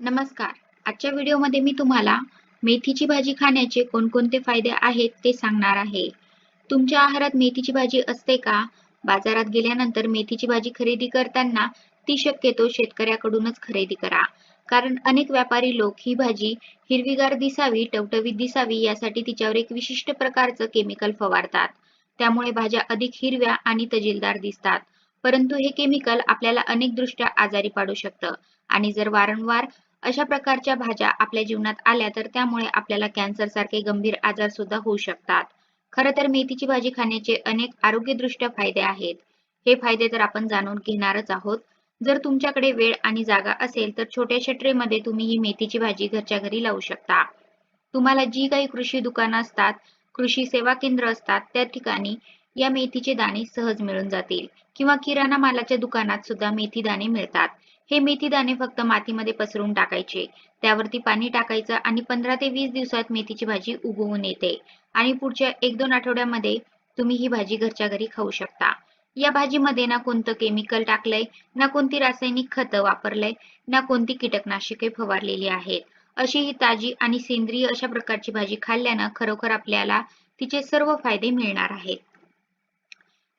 नमस्कार. आजच्या व्हिडिओमध्ये मी तुम्हाला मेथीची भाजी खाण्याचे कोणकोणते फायदे आहेत ते सांगणार आहे. तुमच्या आहारात मेथीची भाजी असते का? बाजारात गेल्यानंतर मेथीची भाजी खरेदी करताना ती शक्यतो शेतकऱ्याकडूनच खरेदी करा. कारण अनेक व्यापारी लोक ही भाजी हिरवीगार दिसावी टवटवीत दिसावी यासाठी तिच्यावर एक विशिष्ट प्रकारचं केमिकल फवारतात. त्यामुळे भाज्या अधिक हिरव्या आणि तजिलदार दिसतात. परंतु हे केमिकल आपल्याला अनेक दृष्ट्या आजारी पाडू शकतं. आणि जर वारंवार अशा प्रकारच्या भाज्या आपल्या जीवनात आल्या तर त्यामुळे आपल्याला कॅन्सर सारखे गंभीर आजार सुद्धा होऊ शकतात. खरं तर मेथीची भाजी खाण्याचे अनेक आरोग्यदृष्ट्या फायदे आहेत. हे फायदे तर आपण जाणून घेणारच आहोत. जर तुमच्याकडे वेळ आणि जागा असेल तर छोट्याशा ट्रेमध्ये तुम्ही ही मेथीची भाजी घरच्या घरी लावू शकता. तुम्हाला जी काही कृषी दुकानं असतात कृषी सेवा केंद्र असतात त्या ठिकाणी या मेथीचे दाणे सहज मिळून जातील. किंवा किराणा मालाच्या दुकानात सुद्धा मेथी दाणे मिळतात. हे मेथी दाणे फक्त मातीमध्ये पसरून टाकायचे. त्यावरती पाणी टाकायचं आणि पंधरा ते वीस दिवसात मेथीची भाजी उगवून येते. आणि पुढच्या एक दोन आठवड्यामध्ये तुम्ही ही भाजी घरच्या घरी खाऊ शकता. या भाजीमध्ये ना कोणतं केमिकल टाकलंय ना कोणती रासायनिक खतं वापरलंय ना कोणती कीटकनाशके फवारलेली आहेत. अशी ही ताजी आणि सेंद्रिय अशा प्रकारची भाजी खाल्ल्यानं खरोखर आपल्याला तिचे सर्व फायदे मिळणार आहेत.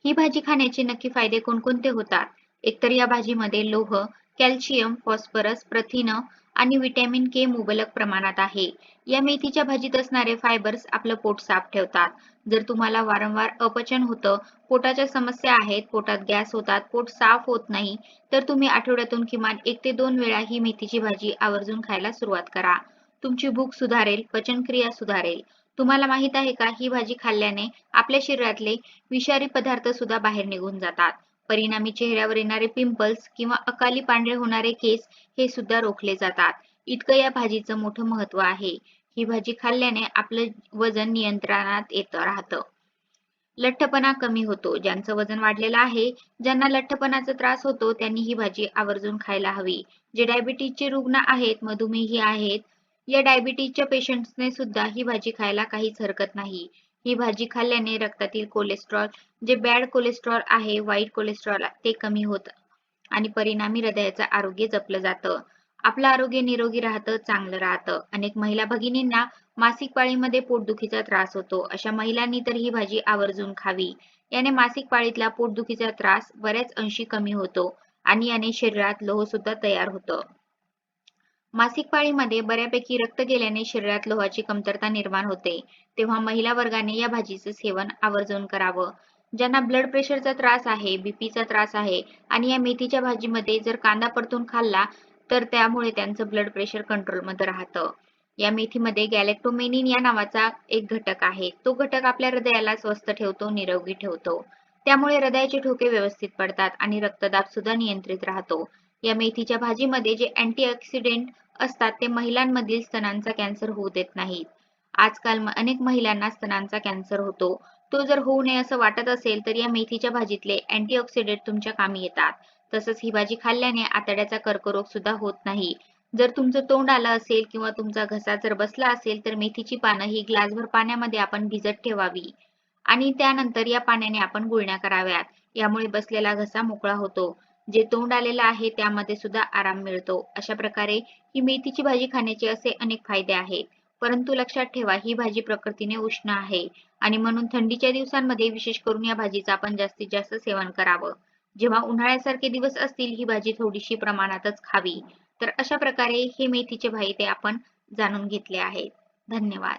ही भाजी खाण्याचे नक्की फायदे कोणकोणते होतात? एकतर या भाजीमध्ये लोह कॅल्शियम फॉस्फरस प्रथिन आणि व्हिटॅमिन के मुबलक प्रमाणात आहे. या मेथीच्या भाजीत असणारे फायबर्स आपलं पोट साफ ठेवतात. जर तुम्हाला वारंवार अपचन होतं पोटाच्या समस्या आहेत पोटात गॅस होतात पोट साफ होत नाही तर तुम्ही आठवड्यातून किमान एक ते दोन वेळा ही मेथीची भाजी आवर्जून खायला सुरुवात करा. तुमची भूक सुधारेल पचनक्रिया सुधारेल. तुम्हाला माहीत आहे का ही भाजी खाल्ल्याने आपल्या शरीरातले विषारी पदार्थ सुद्धा बाहेर निघून जातात. परिणामी चेहऱ्यावर येणारे पिंपल्स किंवा अकाली पांढरे होणारे केस हे सुद्धा रोखले जातात. इतकं या भाजीचं मोठं महत्त्व आहे. ही भाजी खाल्ल्याने आपलं वजन नियंत्रणात येत राहतं. लठ्ठपणा कमी होतो. ज्यांचं वजन वाढलेलं आहे ज्यांना लठ्ठपणाचा त्रास होतो त्यांनी ही भाजी आवर्जून खायला हवी. जे डायबिटीजचे रुग्ण आहेत मधुमेही आहेत या डायबिटीजच्या पेशंट्सने सुद्धा ही भाजी खायला काहीच हरकत नाही. ही भाजी खाल्ल्याने रक्तातील कोलेस्ट्रॉल जे बॅड कोलेस्ट्रॉल आहे वाईट कोलेस्ट्रॉल ते कमी होत आणि परिणामी हृदयाचं आरोग्य जपलं जातं. आपलं आरोग्य निरोगी राहतं चांगलं राहतं. अनेक महिला भगिनींना मासिक पाळीमध्ये पोटदुखीचा त्रास होतो. अशा महिलांनी तर ही भाजी आवर्जून खावी. याने मासिक पाळीतला पोटदुखीचा त्रास बऱ्याच अंशी कमी होतो आणि याने शरीरात लोह सुद्धा तयार होतं. मासिक पाळीमध्ये बऱ्यापैकी रक्त गेल्याने शरीरात लोहाची कमतरता निर्माण होते. तेव्हा महिला वर्गाने या भाजीचे सेवन आवर्जून करावं. ज्यांना ब्लड प्रेशरचा त्रास आहे बीपीचा त्रास आहे आणि या मेथीच्या भाजीमध्ये जर कांदा परतून खाल्ला तर त्यामुळे त्यांचं ब्लड प्रेशर कंट्रोलमध्ये राहतं. या मेथीमध्ये गॅलेक्टोमेनिन या नावाचा एक घटक आहे. तो घटक आपल्या हृदयाला स्वस्थ ठेवतो निरोगी ठेवतो. त्यामुळे हृदयाचे ठोके व्यवस्थित पडतात आणि रक्तदाब सुद्धा नियंत्रित राहतो. या मेथीच्या भाजीमध्ये जे अँटीऑक्सिडेंट असतात ते महिलांमधील स्तनांचा कॅन्सर होऊ देत नाहीत. आजकाल अनेक महिलांना स्तनांचा कॅन्सर होतो. तो जर होऊ नये असं वाटत असेल तर या मेथीच्या भाजीतले अँटीऑक्सिडेंट तुमच्या कामी येतात. तसंच ही भाजी खाल्ल्याने आतड्याचा कर्करोग सुद्धा होत नाही. जर तुमचं तोंड आलं असेल किंवा तुमचा घसा जर बसला असेल तर मेथीची पानं ही ग्लासभर पाण्यामध्ये आपण भिजत ठेवावी. आणि त्यानंतर या पाण्याने आपण गुळण्या कराव्यात. यामुळे बसलेला घसा मोकळा होतो. जे तोंड आलेलं आहे त्यामध्ये सुद्धा आराम मिळतो. अशा प्रकारे ही मेथीची भाजी खाण्याचे असे अनेक फायदे आहेत. परंतु लक्षात ठेवा ही भाजी प्रकृतीने उष्ण आहे आणि म्हणून थंडीच्या दिवसांमध्ये विशेष करून या भाजीचं आपण जास्तीत जास्त सेवन करावं. जेव्हा उन्हाळ्यासारखे दिवस असतील ही भाजी थोडीशी प्रमाणातच खावी. तर अशा प्रकारे हे मेथीचे फायदे आपण जाणून घेतले आहेत. धन्यवाद.